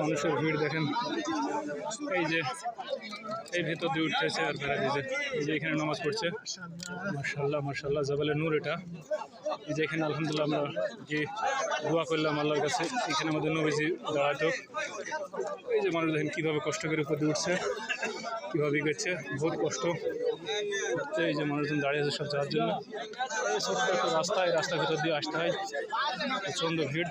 মানুষের ভিড় দেখেন। এই যে, এই ভেতর দিয়ে উঠতেছে আর বেড়া দিতে এই যে এখানে নামাজ পড়ছে। মার্শাল্লাহ মার্শাল্লাহ জাবালে নূর এটা। এই যে এখানে আলহামদুলিল্লাহ আমরা যে দোয়া করলাম আল্লাহর কাছে। এখানে আমাদের নবীজি দাঁড়াতো এই যে মানুষ দেখেন কীভাবে কষ্ট করে উপর দিয়ে উঠছে, কীভাবে গেছে বহুত কষ্ট এই যে মানুষজন দাঁড়িয়ে আছে সব যাওয়ার জন্য। ছোট্ট একটা রাস্তা এই রাস্তার ভেতর দিয়ে আসতে হয়। প্রচণ্ড ভিড়।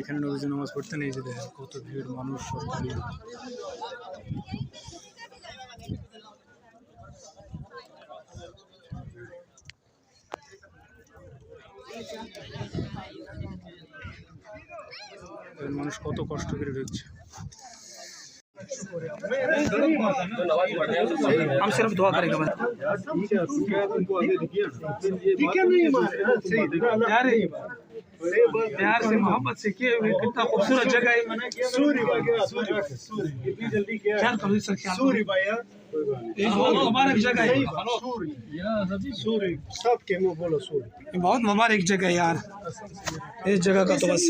এখানে নবীজি নামাজ পড়তেন এই যে দেখেন কত ভিড় মানুষ সব দাঁড়িয়ে দেখেন মানুষ কত কষ্ট করে ঢুকছে हम सिर्फ दुआ करेंगे बस प्यार प्यार से मोहब्बत से किए हुए कितना खूबसूरत जगह है। ख्याल करो सर। क्या? करो ये बहुत मुबारक जगह है। सूरी। सब के मुँह बोलो सूरी। बहुत मुबारक जगह है यार। इस जगह का तो बस।